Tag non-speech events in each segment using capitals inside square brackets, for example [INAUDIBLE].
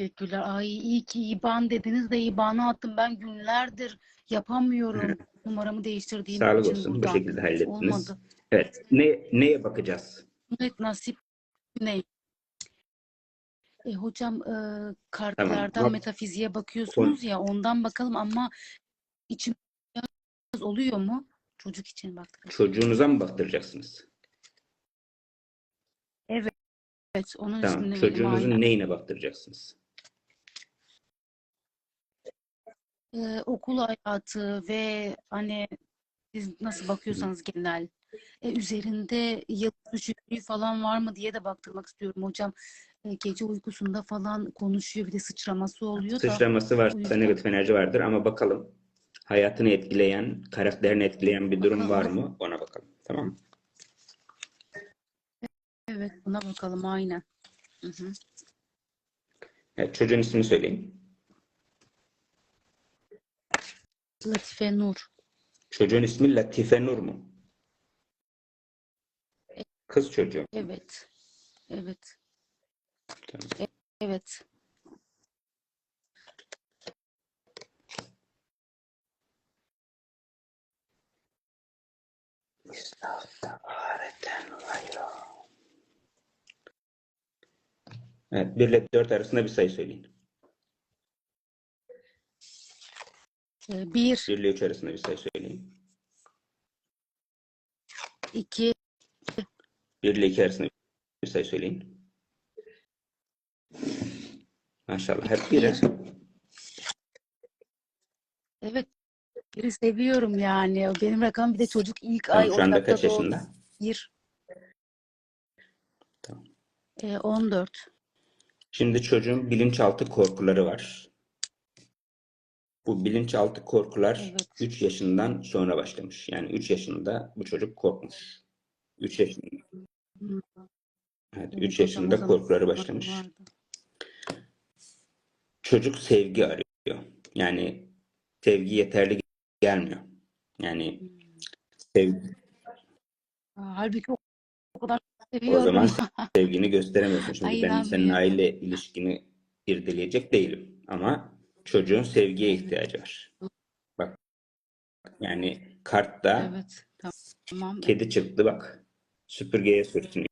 Teşekkürler. Ay iyi ki İban dediniz de İban'ı attım. Ben günlerdir yapamıyorum. [LAUGHS] Numaramı değiştirdiğim Sağlık için olsun. Bu şekilde hallettiniz. Olmadı. Evet. Ne, neye bakacağız? Evet nasip ne? E, hocam e, Tamam. kartlardan Bak- metafiziğe bakıyorsunuz ya ondan bakalım ama içim oluyor mu? Çocuk için baktık. Çocuğunuza mı baktıracaksınız? Evet onun Tamam. Çocuğunuzun neyine baktıracaksınız? E, okul hayatı ve hani siz nasıl bakıyorsanız genel e, üzerinde düşüklüğü falan var mı diye de baktırmak istiyorum hocam. E, gece uykusunda falan konuşuyor bir de sıçraması oluyor da Sıçraması varsa yüzden. negatif enerji vardır ama bakalım hayatını etkileyen, karakterini etkileyen bir durum var mı? Ona bakalım. Tamam mı? Evet buna bakalım aynen. Hı hı. Evet, çocuğun ismini söyleyin. Latife Nur. Çocuğun ismi Latife Nur mu? Kız çocuğu. Evet. Evet. Tamam. Evet. Evet, 1 ile 4 arasında bir sayı söyleyin. Bir, 1 ile 3 arasında bir sayı söyleyin. iki, 1 ile 2 arasında bir sayı söyleyin. Maşallah hep biri. evet. Biri seviyorum yani. Benim rakam bir de çocuk ilk Tamam, ay şu anda kaç doğdu. yaşında? Bir. Tamam. E, 14. Şimdi çocuğun bilinçaltı korkuları var. Bu bilinçaltı korkular Evet. 3 yaşından sonra başlamış. Yani 3 yaşında bu çocuk korkmuş. 3 yaşında. Evet, Evet 3 hocam, o yaşında korkuları başlamış. vardı. Çocuk sevgi arıyor. Yani sevgi yeterli gelmiyor. Yani sevgi, Aa, Halbuki o, o kadar o seviyorum. zaman sevgini gösteremiyorsun. [LAUGHS] Şimdi Ay, ben senin aile ilişkini irdeleyecek değilim. Ama çocuğun sevgiye ihtiyacı var. Bak yani kartta Evet. Tamam. kedi çıktı bak. Süpürgeye sürtünüyor.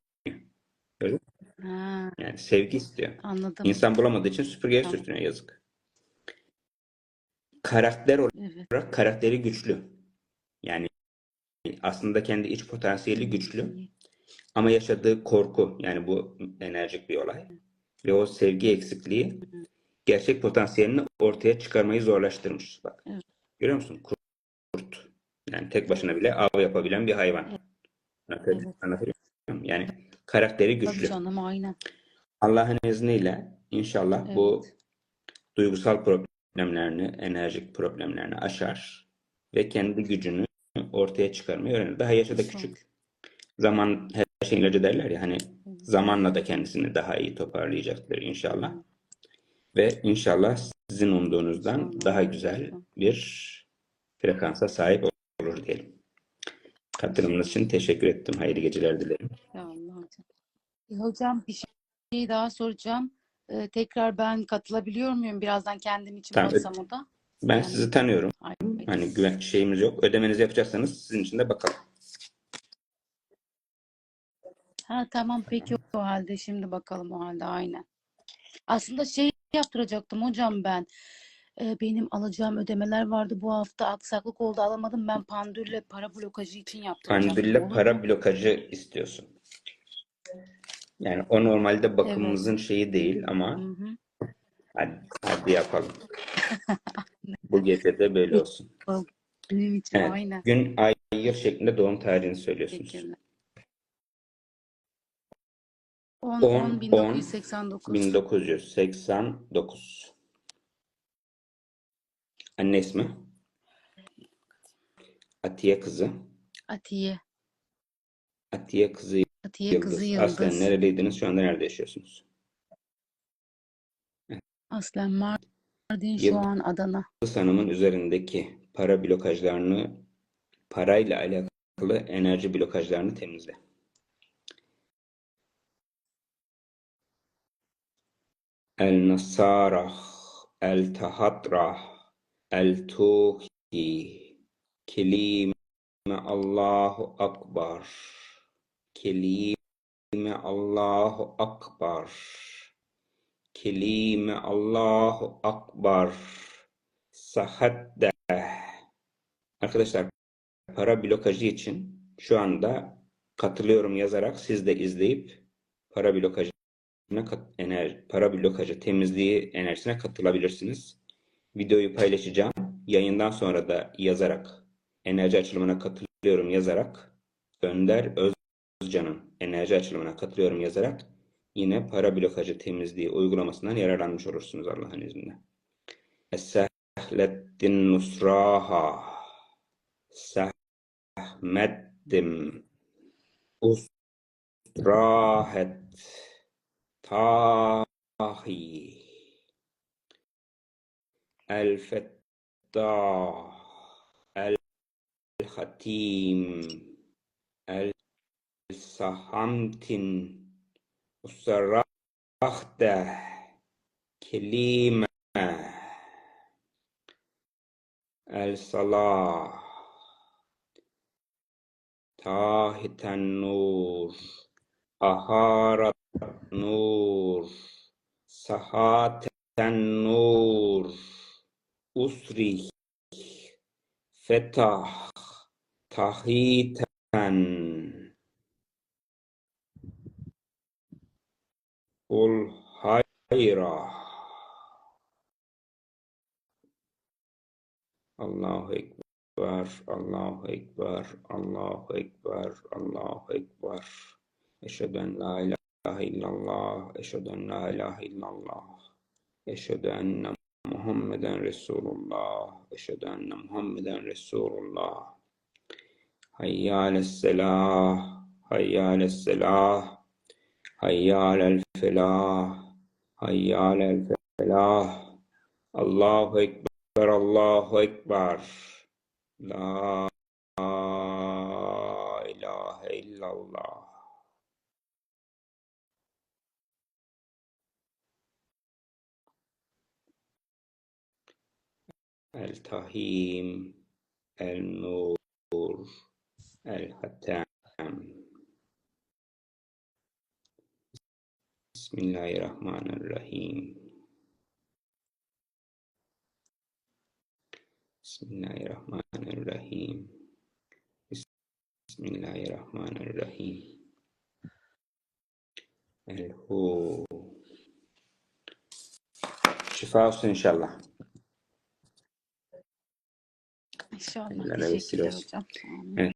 Gördün mü? Ha, Yani sevgi istiyor. anladım. İnsan bulamadığı için süpürgeye Tamam. sürtünüyor yazık. Karakter Evet. olarak karakteri güçlü. Yani aslında kendi iç potansiyeli güçlü. Ama yaşadığı korku yani bu enerjik bir olay ve o sevgi eksikliği gerçek potansiyelini ortaya çıkarmayı zorlaştırmış. Bak. Evet. Görüyor musun? Kurt. Yani tek başına bile av yapabilen bir hayvan. Evet. Anlatabiliyor, Evet. anlatabiliyor muyum? Yani karakteri Tabii güçlü. canım aynen. Allah'ın izniyle inşallah bu Evet. duygusal problemlerini, enerjik problemlerini aşar ve kendi gücünü ortaya çıkarmayı öğrenir. Daha yaşı da küçük. Zaman her şeyin ilacı derler ya hani zamanla da kendisini daha iyi toparlayacaktır inşallah. Ve inşallah sizin umduğunuzdan daha güzel bir frekansa sahip olur diyelim. Katılımınız için teşekkür ettim. Hayırlı geceler dilerim. Ya Allah hocam. E, hocam bir şey daha soracağım. Ee, tekrar ben katılabiliyor muyum? Birazdan kendim için Tamam. baksam o da. Ben Yani- sizi tanıyorum. Ay, Hani güven şeyimiz yok. Ödemenizi yapacaksanız sizin için de bakalım. Ha tamam peki o halde şimdi bakalım o halde aynen. Aslında şey yaptıracaktım hocam ben. Ee, benim alacağım ödemeler vardı bu hafta aksaklık oldu alamadım. Ben pandürle para blokajı için yaptıracaktım. Pandülle Olur para mu? blokajı istiyorsun. Yani o normalde bakımımızın şeyi değil ama Hı hı. hadi, hadi yapalım. [LAUGHS] Bu gece de böyle olsun. Benim için Evet. aynen. Gün, ay, yıl şeklinde doğum tarihini söylüyorsunuz. Teşekkürler. 10 10, 10 1989. 1989. Anne ismi? Atiye kızı. Atiye. Atiye kızı Atiye kızı Yıldız. Aslen nereliydiniz? Şu anda nerede yaşıyorsunuz? Aslen Mardin şu Yıldız. an Adana. Yıldız Hanım'ın üzerindeki para blokajlarını, parayla alakalı enerji blokajlarını temizle. El-Nasarah, El-Tahatrah, El-Tuhi, Kelime Allahu Akbar, Kelime Allahu Akbar, Kelime Allahu Akbar, Sahaddeh. Arkadaşlar para blokajı için şu anda katılıyorum yazarak siz de izleyip para blokajı kat- ener, para blokajı temizliği enerjisine katılabilirsiniz. Videoyu paylaşacağım. Yayından sonra da yazarak enerji açılımına katılıyorum yazarak Önder Özcan'ın enerji açılımına katılıyorum yazarak yine para blokajı temizliği uygulamasından yararlanmış olursunuz Allah'ın izniyle. Sehlettin nusraha sehmettim usrahet الفطاحي الفتاح الختيم السحمتن الصراخت كليمة الصلاة تاهت النور أهارت nur. Sahaten nur. Usri fetah. Tahiten. Ul hayra. Allahu Ekber, Allahu Ekber, Allahu Ekber, Allahu Ekber. Eşhedü en la ilahe illallah, eşhedü en la ilahe illallah. Eşhedü enne Muhammeden Resulullah, eşhedü enne Muhammeden Resulullah. Hayya ales selah, hayya ales selah, hayya alel felah, hayya alel felah. Allahu Ekber, Allahu Ekber. La ilahe illallah. التهيم النور الحتام. بسم الله الرحمن الرحيم. بسم الله الرحمن الرحيم. بسم الله الرحمن الرحيم. الهو. شفاء إن شاء الله. İnşallah. Ellere vesile Teşekkürler olsun. hocam. Amin.